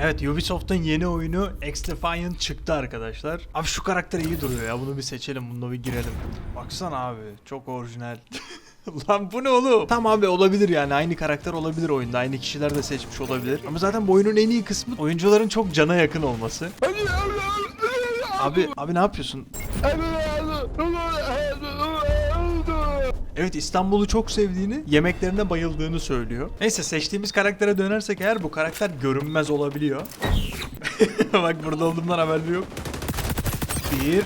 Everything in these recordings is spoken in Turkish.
Evet Ubisoft'un yeni oyunu X Defiant çıktı arkadaşlar. Abi şu karakter iyi duruyor ya bunu bir seçelim bununla bir girelim. Baksana abi çok orijinal. Lan bu ne oğlum? Tamam abi olabilir yani aynı karakter olabilir oyunda aynı kişiler de seçmiş olabilir. Ama zaten bu oyunun en iyi kısmı oyuncuların çok cana yakın olması. Abi abi ne yapıyorsun? Evet İstanbul'u çok sevdiğini, yemeklerine bayıldığını söylüyor. Neyse seçtiğimiz karaktere dönersek eğer bu karakter görünmez olabiliyor. Bak burada olduğumdan haberleri yok. Bir.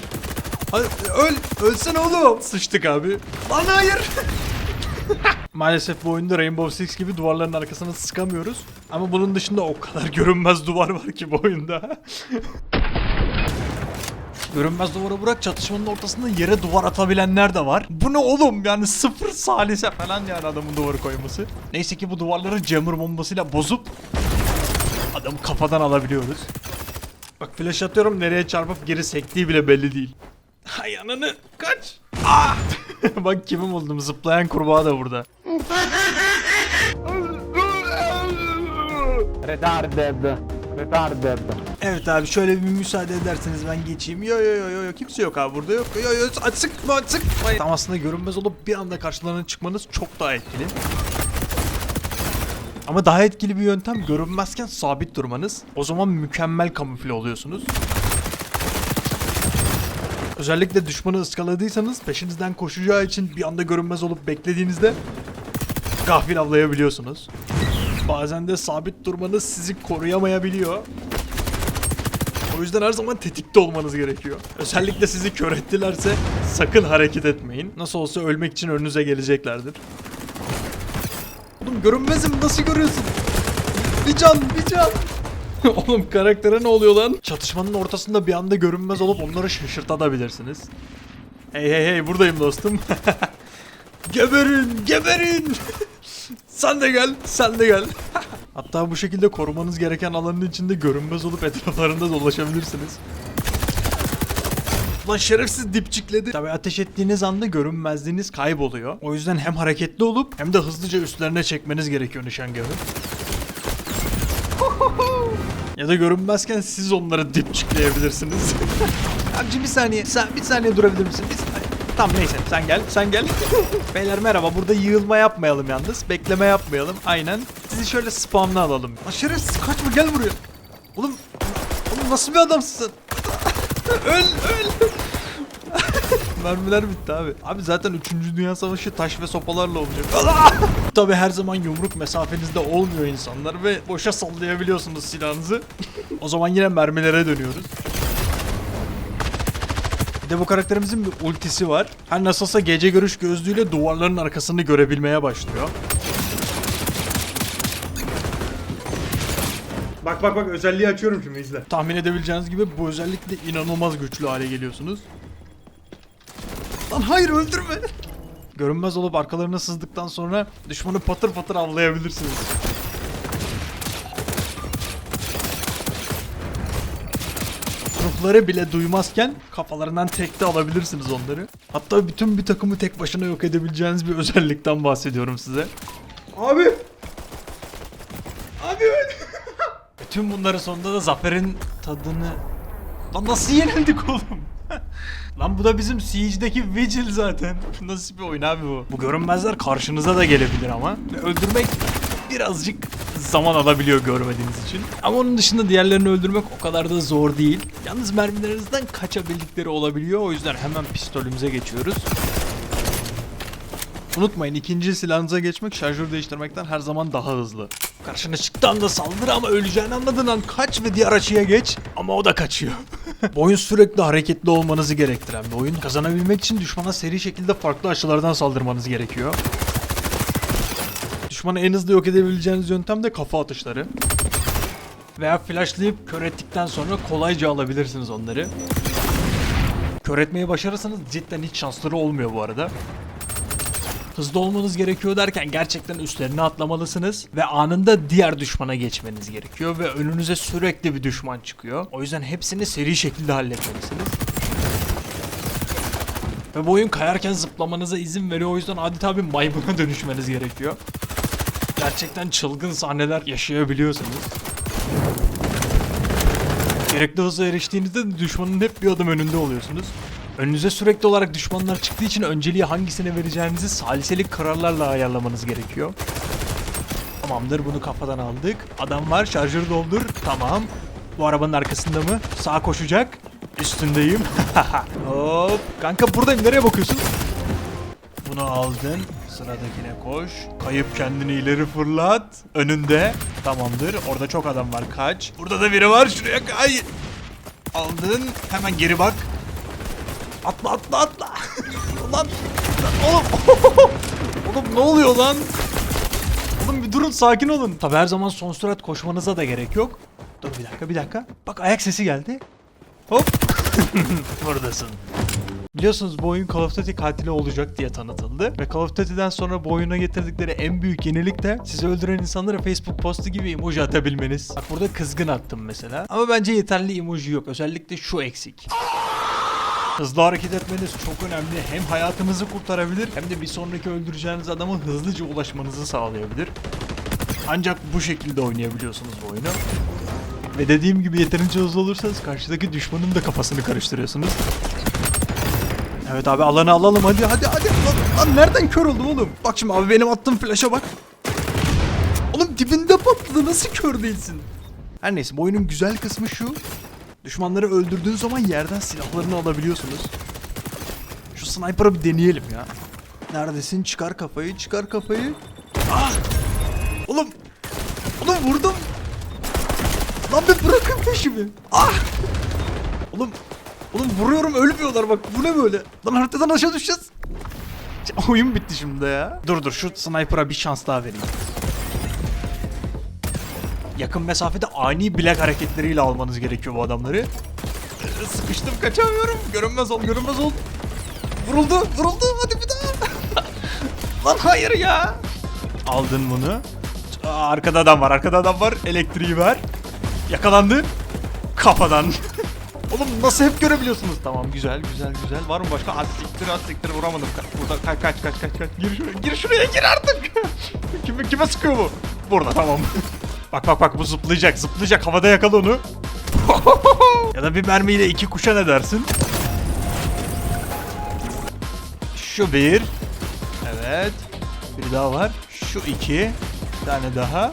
Hadi öl, ölsene oğlum. Sıçtık abi. Lan hayır. Maalesef bu oyunda Rainbow Six gibi duvarların arkasına sıkamıyoruz. Ama bunun dışında o kadar görünmez duvar var ki bu oyunda. Görünmez duvara bırak çatışmanın ortasında yere duvar atabilenler de var. Bu ne oğlum yani sıfır salise falan yani adamın duvarı koyması. Neyse ki bu duvarları jammer bombasıyla bozup adamı kafadan alabiliyoruz. Bak flash atıyorum nereye çarpıp geri sektiği bile belli değil. Hay ananı kaç. Ah! Bak kimi buldum zıplayan kurbağa da burada. Retarded. Retarded. Evet abi şöyle bir müsaade ederseniz ben geçeyim. Yo yo yo yo yo kimse yok abi burada yok. Yo yo aç sıkma aç. Tam aslında görünmez olup bir anda karşılarına çıkmanız çok daha etkili. Ama daha etkili bir yöntem görünmezken sabit durmanız. O zaman mükemmel kamufle oluyorsunuz. Özellikle düşmanı ıskaladıysanız peşinizden koşacağı için bir anda görünmez olup beklediğinizde gafil avlayabiliyorsunuz. Bazen de sabit durmanız sizi koruyamayabiliyor. O yüzden her zaman tetikte olmanız gerekiyor. Özellikle sizi kör ettilerse sakın hareket etmeyin. Nasıl olsa ölmek için önünüze geleceklerdir. Oğlum görünmezim nasıl görüyorsun? Bir can bir can. Oğlum karaktere ne oluyor lan? Çatışmanın ortasında bir anda görünmez olup onları şaşırtabilirsiniz. Hey hey hey buradayım dostum. geberin geberin. sen de gel sen de gel. Hatta bu şekilde korumanız gereken alanın içinde görünmez olup etraflarında dolaşabilirsiniz. Lan şerefsiz dipçikledi. Tabi ateş ettiğiniz anda görünmezliğiniz kayboluyor. O yüzden hem hareketli olup hem de hızlıca üstlerine çekmeniz gerekiyor nişangahı. ya da görünmezken siz onları dipçikleyebilirsiniz. Abicim bir saniye, sen bir saniye durabilir misin? Bir. Tamam neyse sen gel, sen gel. Beyler merhaba, burada yığılma yapmayalım yalnız. Bekleme yapmayalım, aynen. Sizi şöyle spamla alalım. Şerefsiz kaçma gel buraya. Oğlum, oğlum nasıl bir adamsın öl, öl. Mermiler bitti abi. Abi zaten 3. Dünya Savaşı taş ve sopalarla olacak. Tabi her zaman yumruk mesafenizde olmuyor insanlar ve boşa sallayabiliyorsunuz silahınızı. o zaman yine mermilere dönüyoruz. Bir de bu karakterimizin bir ultisi var. Her nasılsa gece görüş gözlüğüyle duvarların arkasını görebilmeye başlıyor. Bak bak bak özelliği açıyorum şimdi izle. Tahmin edebileceğiniz gibi bu özellikle inanılmaz güçlü hale geliyorsunuz. Lan hayır öldürme. Görünmez olup arkalarına sızdıktan sonra düşmanı patır patır avlayabilirsiniz. Ruhları bile duymazken kafalarından tekte alabilirsiniz onları. Hatta bütün bir takımı tek başına yok edebileceğiniz bir özellikten bahsediyorum size. Abi! Abi! Bütün bunların sonunda da zaferin tadını... Lan nasıl yenildik oğlum? Lan bu da bizim Siege'deki Vigil zaten. Nasıl bir oyun abi bu? Bu görünmezler karşınıza da gelebilir ama. Öldürmek birazcık zaman alabiliyor görmediğiniz için. Ama onun dışında diğerlerini öldürmek o kadar da zor değil. Yalnız mermilerinizden kaçabildikleri olabiliyor. O yüzden hemen pistolümüze geçiyoruz. Unutmayın ikinci silahınıza geçmek şarjör değiştirmekten her zaman daha hızlı. Karşına çıktığı anda saldır ama öleceğini anladığın an kaç ve diğer açıya geç ama o da kaçıyor. Bu oyun sürekli hareketli olmanızı gerektiren bir oyun. Kazanabilmek için düşmana seri şekilde farklı açılardan saldırmanız gerekiyor. Düşmanı en hızlı yok edebileceğiniz yöntem de kafa atışları. Veya flashlayıp kör ettikten sonra kolayca alabilirsiniz onları. Kör etmeyi başarırsanız cidden hiç şansları olmuyor bu arada. Hızlı olmanız gerekiyor derken gerçekten üstlerine atlamalısınız ve anında diğer düşmana geçmeniz gerekiyor ve önünüze sürekli bir düşman çıkıyor. O yüzden hepsini seri şekilde halletmelisiniz. Ve bu oyun kayarken zıplamanıza izin veriyor o yüzden adeta bir maymuna dönüşmeniz gerekiyor. Gerçekten çılgın sahneler yaşayabiliyorsunuz. Gerekli hıza eriştiğinizde de düşmanın hep bir adım önünde oluyorsunuz. Önünüze sürekli olarak düşmanlar çıktığı için önceliği hangisine vereceğinizi saliselik kararlarla ayarlamanız gerekiyor. Tamamdır bunu kafadan aldık. Adam var şarjörü doldur. Tamam. Bu arabanın arkasında mı? Sağa koşacak. Üstündeyim. Hop. Kanka buradayım nereye bakıyorsun? Bunu aldın. Sıradakine koş. Kayıp kendini ileri fırlat. Önünde. Tamamdır. Orada çok adam var. Kaç. Burada da biri var. Şuraya kay. Aldın. Hemen geri bak. Atla atla atla. lan. Oğlum. Oğlum ne oluyor lan? Oğlum bir durun sakin olun. Tabi her zaman son sürat koşmanıza da gerek yok. Dur bir dakika bir dakika. Bak ayak sesi geldi. Hop. Buradasın. Biliyorsunuz bu oyun Call of Duty katili olacak diye tanıtıldı. Ve Call of Duty'den sonra bu oyuna getirdikleri en büyük yenilik de sizi öldüren insanlara Facebook postu gibi emoji atabilmeniz. Bak burada kızgın attım mesela. Ama bence yeterli emoji yok. Özellikle şu eksik. Hızlı hareket etmeniz çok önemli. Hem hayatınızı kurtarabilir hem de bir sonraki öldüreceğiniz adama hızlıca ulaşmanızı sağlayabilir. Ancak bu şekilde oynayabiliyorsunuz bu oyunu. Ve dediğim gibi yeterince hızlı olursanız karşıdaki düşmanın da kafasını karıştırıyorsunuz. Evet abi alanı alalım hadi hadi hadi. Lan, lan nereden kör oldum oğlum? Bak şimdi abi benim attığım flaşa bak. Oğlum dibinde patladı nasıl kör değilsin? Her neyse bu oyunun güzel kısmı şu. Düşmanları öldürdüğün zaman yerden silahlarını alabiliyorsunuz. Şu sniper'ı bir deneyelim ya. Neredesin? Çıkar kafayı, çıkar kafayı. Ah! Oğlum! Oğlum vurdum! Lan bir bırakın peşimi! Ah! Oğlum! Oğlum vuruyorum ölmüyorlar bak bu ne böyle? Lan haritadan aşağı düşeceğiz. Oyun bitti şimdi ya. Dur dur şu sniper'a bir şans daha vereyim. Yakın mesafede ani bilek hareketleriyle almanız gerekiyor bu adamları. Ee, Sıkıştım kaçamıyorum. Görünmez ol görünmez ol. Vuruldu vuruldu hadi bir daha. Lan hayır ya. Aldın bunu. Aa, arkada adam var arkada adam var. Elektriği ver. Yakalandı. Kafadan. Oğlum nasıl hep görebiliyorsunuz? Tamam güzel güzel güzel. Var mı başka? At siktir at siktir vuramadım. Ka- Burada kaç kaç kaç kaç kaç. Gir şuraya gir şuraya gir artık. kime, kime sıkıyor bu? Burada tamam. bak bak bak bu zıplayacak zıplayacak. Havada yakala onu. ya da bir mermiyle iki kuşa ne dersin? Şu bir. Evet. Bir daha var. Şu iki. Bir tane daha.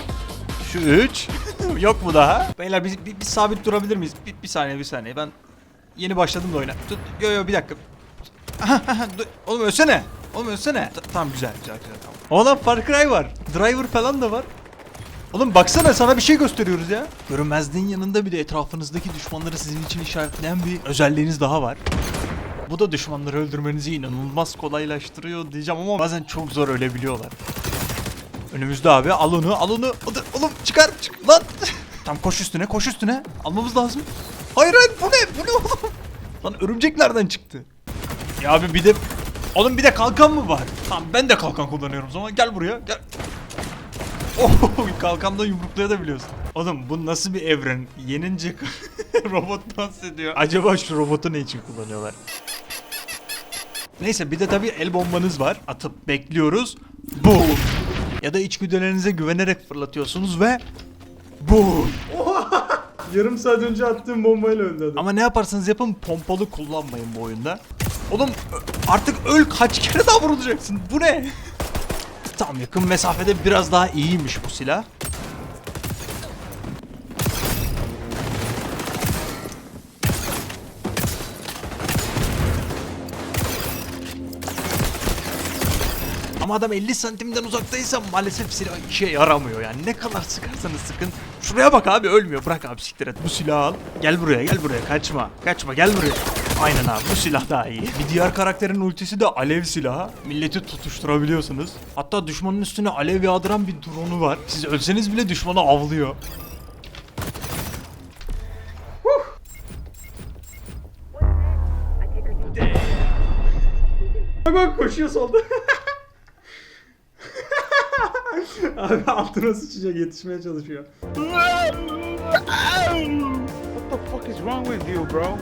Şu üç. Yok mu daha? Beyler bir, bir, bir sabit durabilir miyiz? Bir, bir saniye bir saniye. Ben yeni başladım da oyuna. Tut, yo yo bir dakika. Oğlum ölsene. Oğlum ölsene. Ta- tamam güzel güzel güzel tamam. Oğlum Far Cry var. Driver falan da var. Oğlum baksana sana bir şey gösteriyoruz ya. Görünmezliğin yanında bir de etrafınızdaki düşmanları sizin için işaretleyen bir özelliğiniz daha var. Bu da düşmanları öldürmenizi inanılmaz kolaylaştırıyor diyeceğim ama bazen çok zor ölebiliyorlar. Önümüzde abi al onu Oğlum çıkar çık lan. Tam koş üstüne koş üstüne. Almamız lazım. Hayır hayır bu ne bu ne oğlum? Lan örümcek nereden çıktı? Ya abi bir de Oğlum bir de kalkan mı var? Tamam ben de kalkan kullanıyorum zaman gel buraya gel. Oh kalkanla yumruklayabiliyorsun. Oğlum bu nasıl bir evren? Yenince robot dans ediyor. Acaba şu robotu ne için kullanıyorlar? Neyse bir de tabii el bombanız var. Atıp bekliyoruz. Boom. Ya da içgüdülerinize güvenerek fırlatıyorsunuz ve boom. Yarım saat önce attığım bombayla öldü adam. Ama ne yaparsanız yapın pompalı kullanmayın bu oyunda. Oğlum artık öl kaç kere daha vurulacaksın. Bu ne? Tam yakın mesafede biraz daha iyiymiş bu silah. Ama adam 50 santimden uzaktaysa maalesef silah işe yaramıyor yani. Ne kadar sıkarsanız sıkın. Şuraya bak abi ölmüyor. Bırak abi siktir et. Bu silahı al. Gel buraya gel buraya. Kaçma. Kaçma gel buraya. Aynen abi bu silah daha iyi. Bir diğer karakterin ultisi de alev silahı. Milleti tutuşturabiliyorsunuz. Hatta düşmanın üstüne alev yağdıran bir drone'u var. Siz ölseniz bile düşmanı avlıyor. Bak koşuyor solda. Abi altına sıçacak yetişmeye çalışıyor. What the fuck is wrong with you, bro?